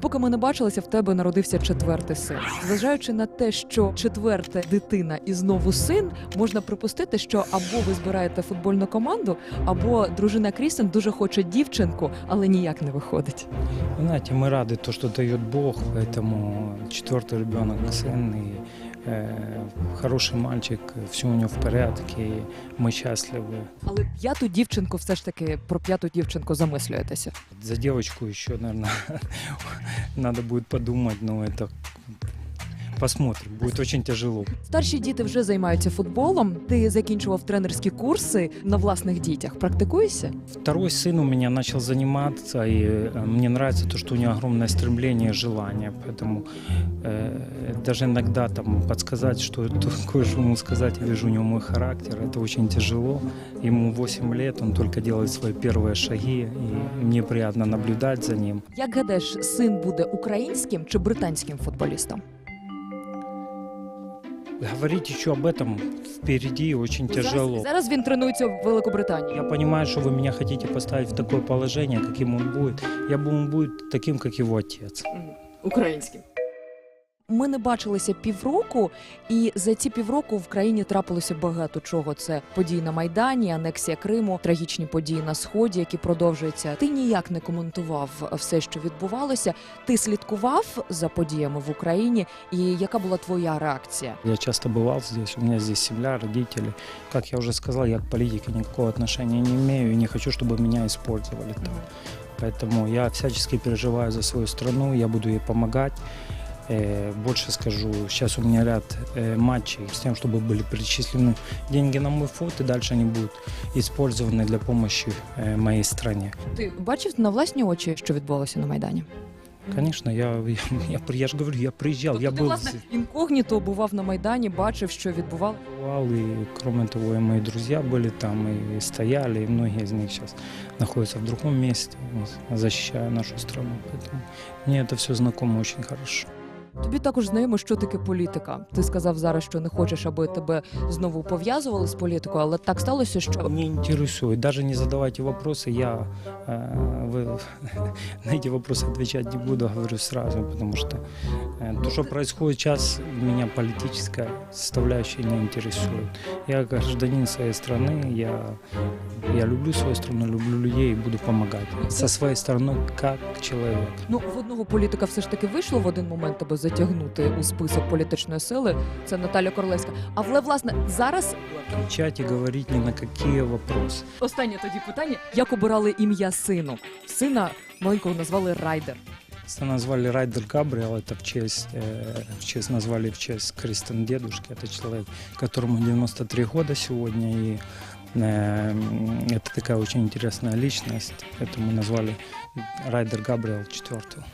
Поки ми не бачилися, в тебе народився четвертий син. Зважаючи на те, що четверта дитина і знову син, можна припустити, що або ви збираєте футбольну команду, або дружина Крістен дуже хоче дівчинку, але ніяк не виходить. Вы Знаете, мы рады то, что дает Бог, поэтому четвертый ребенок сын и э, хороший мальчик, все у него в порядке, и мы счастливы. Але п'яту дівчинку, все ж таки про п'яту дівчинку замислюєтеся. За девочку еще, наверное, надо будет подумать, но это посмотрим, будет очень тяжело. Старші діти вже займаються футболом. Ти закінчував тренерські курси на власних дітях. Практикуєшся? Второй сын у меня начал заниматься, и э, мне нравится то, что у него огромное стремление и желание, поэтому э, даже иногда там подсказать, что такое же ему сказать, я вижу у него мой характер, это очень тяжело. Ему 8 лет, он только делает свои первые шаги, и мне приятно наблюдать за ним. Як гадаєш, син буде українським чи британським футболістом? Говорить еще об этом впереди очень тяжело. Зараз, зараз він тренується в Великобританії. Я понимаю, что вы меня хотите поставить в такое положение, каким он будет. Я бы он будет таким, как его отец. Українським. Ми не бачилися півроку, і за ці півроку в країні трапилося багато чого. Це події на майдані, анексія Криму, трагічні події на сході, які продовжуються. Ти ніяк не коментував все, що відбувалося. Ти слідкував за подіями в Україні, і яка була твоя реакція? Я часто бывал здесь, у меня здесь семья, родители. Как я уже сказал, я к политике никакого отношения не имею и не хочу, чтобы меня использовали там. Поэтому я всячески переживаю за свою страну, я буду ей помогать. Э, Больше скажу, сейчас у меня ряд э, матчей с тем, чтобы были перечислены деньги на мой фонд, и дальше они будут использованы для помощи э, моей стране. Ти бачив на власні очі, що відбувалося на майдані? Конечно, я, я, я, при- я же говорю, я приезжал, я Тобто ти, был власне, здесь. інкогніто бував на майдані, бачив, що відбувалося. Бывал, и кроме того, и мои друзья были там, и стояли, и многие из них сейчас находятся в другом месте, вот, защищая нашу страну. Поэтому мне это все знакомо очень хорошо. Тобі також знайомо, що таке політика. Ти сказав зараз, що не хочеш, аби тебе знову пов'язували з політикою, але так сталося, що Не интересует, даже не задавайте вопросы, я э, вы, на эти вопросы отвечать не буду, говорю сразу, потому что э, то, что происходит сейчас, меня политическая составляющая не интересует. Я гражданин своей страны, я, я люблю свою страну, люблю людей и буду помогать. Со своей стороны, как человек. ну в одного політика все ж таки вийшло в один момент тебе затягнути у список політичної сили. Це Наталя Королевська. Але власне зараз Кричать и говорить ни на какие вопросы. останнє тоді питання: як обирали ім'я сину? Сина маленького назвали Райдер. Это назвали Райдер Габриэл, это в честь, э, в честь назвали в честь Кристен дедушки. Это человек, которому 93 года сегодня, и э, это такая очень интересная личность. Поэтому назвали Райдер Габриэл четвертого.